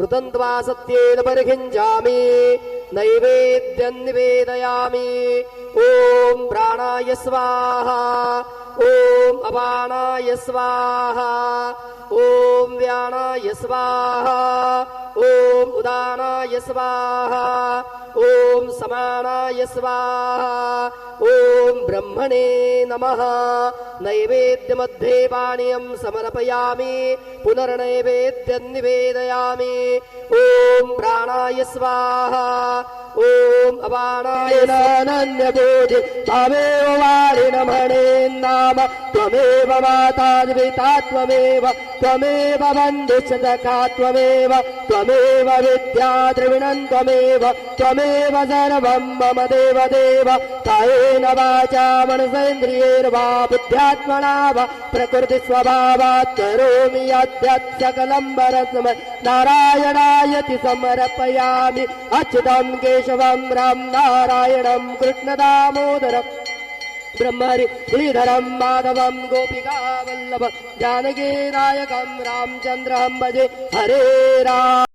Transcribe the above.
ऋतन्त्वा सत्येन परिहिञ्जामि नैवेद्यं निवेदयामि ॐ प्राणाय स्वाहा ॐ अपानाय स्वाहा ॐ व्याणाय स्वाहा ॐ उदानाय स्वाहा ॐ समानाय स्वाहा ब्रह्मणे नमः। नैवेद्यमध्ये पानीयं समर्पयामि पुनर्नैवेद्यं निवेदयामि ॐ प्राणाय स्वाहा ॐ अपानाय येनानन्यबोधि त्वमेव वारिणमणे नाम त्वमेव माता द्विता त्वमेव त्वमेव बन्धुशतका त्वमेव त्वमेव विद्या द्रविणम् त्वमेव त्वमेव सर्वम् मम देव देव कायेन वाचा मनसेन्द्रियैर्वा बुद्ध्यात्मना वा प्रकृतिस्वभावात् करोमि वरस्मै नारायणायति समर्पयामि अच्युतम् केशवम् राम नारायणम् कृष्णदामोदरम् ब्रह्मरि श्रीधरम् माधवम् गोपिका वल्लभ जानकी नायकम् रामचन्द्रम् भजे हरे राम